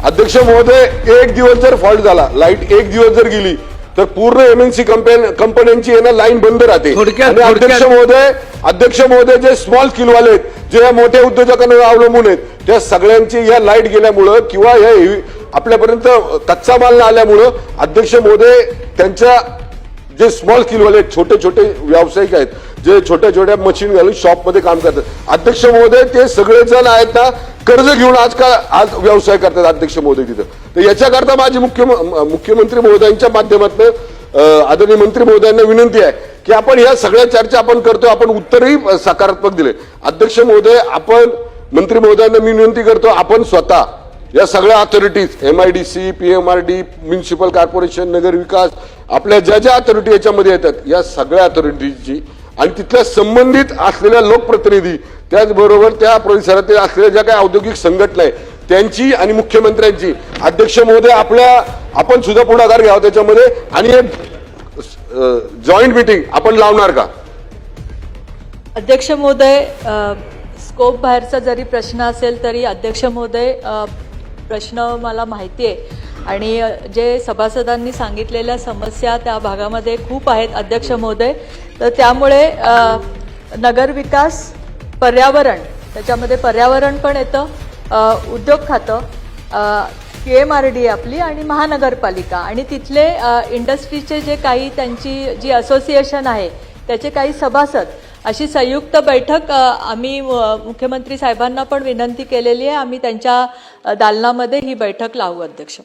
अध्यक्ष महोदय एक दिवस जर फॉल्ट झाला लाइट एक दिवस जर गेली तर पूर्ण एमएनसी कंपन्यांची ना लाईन बंद राहते. आणि अध्यक्ष महोदय अध्यक्ष महोदय जे स्मॉल स्किलवाले आहेत जे या मोठ्या उद्योजकांवर अवलंबून आहेत त्या सगळ्यांची या लाइट गेल्यामुळं किंवा या आपल्यापर्यंत कच्चा माल न आल्यामुळं अध्यक्ष महोदय त्यांच्या जे स्मॉल स्किलवाले आहेत, छोटे छोटे व्यावसायिक आहेत जे छोट्या छोट्या मशीन घालून शॉपमध्ये काम करतात. अध्यक्ष महोदय ते सगळेजण आहेत ना कर्ज घेऊन आज का आज व्यवसाय करतात अध्यक्ष महोदय तिथं? तर याच्याकरता माझी मुख्य मुख्यमंत्री महोदयांच्या माध्यमातून आदरणीय मंत्री महोदयांना विनंती आहे की आपण या सगळ्या चर्चा आपण करतो आपण उत्तरही सकारात्मक दिले. अध्यक्ष महोदय आपण मंत्री महोदयांना मी विनंती करतो आपण स्वतः या सगळ्या authorities M I D C P M R D municipal corporation नगर विकास आपल्या ज्या ज्या अथॉरिटी याच्यामध्ये येतात या सगळ्या अथॉरिटीजची आणि तिथल्या संबंधित असलेल्या लोकप्रतिनिधी त्याचबरोबर त्या परिसरातील असलेल्या ज्या काही औद्योगिक संघटना आहे त्यांची आणि मुख्यमंत्र्यांची अध्यक्ष महोदय आपल्या आपण सुद्धा पुढाकार घ्यावा त्याच्यामध्ये आणि एक जॉईंट मिटिंग आपण लावणार का? अध्यक्ष महोदय स्कोप बाहेरचा जरी प्रश्न असेल तरी अध्यक्ष महोदय प्रश्न मला माहिती आहे. आणि जे सभासदांनी सांगितलेल्या समस्या त्या भागामध्ये खूप आहेत अध्यक्ष महोदय. तर त्यामुळे नगरविकास पर्यावरण त्याच्यामध्ये पर्यावरण पण येतं उद्योग खातं पी एम आर डी आपली आणि महानगरपालिका. आणि तिथले इंडस्ट्रीचे जे काही त्यांची जी असोसिएशन आहे त्याचे काही सभासद अशी संयुक्त बैठक आम्ही मुख्यमंत्री साहेबांना पण विनंती केलेली आहे. आम्ही त्यांच्या दालनामध्ये ही बैठक लावू अध्यक्ष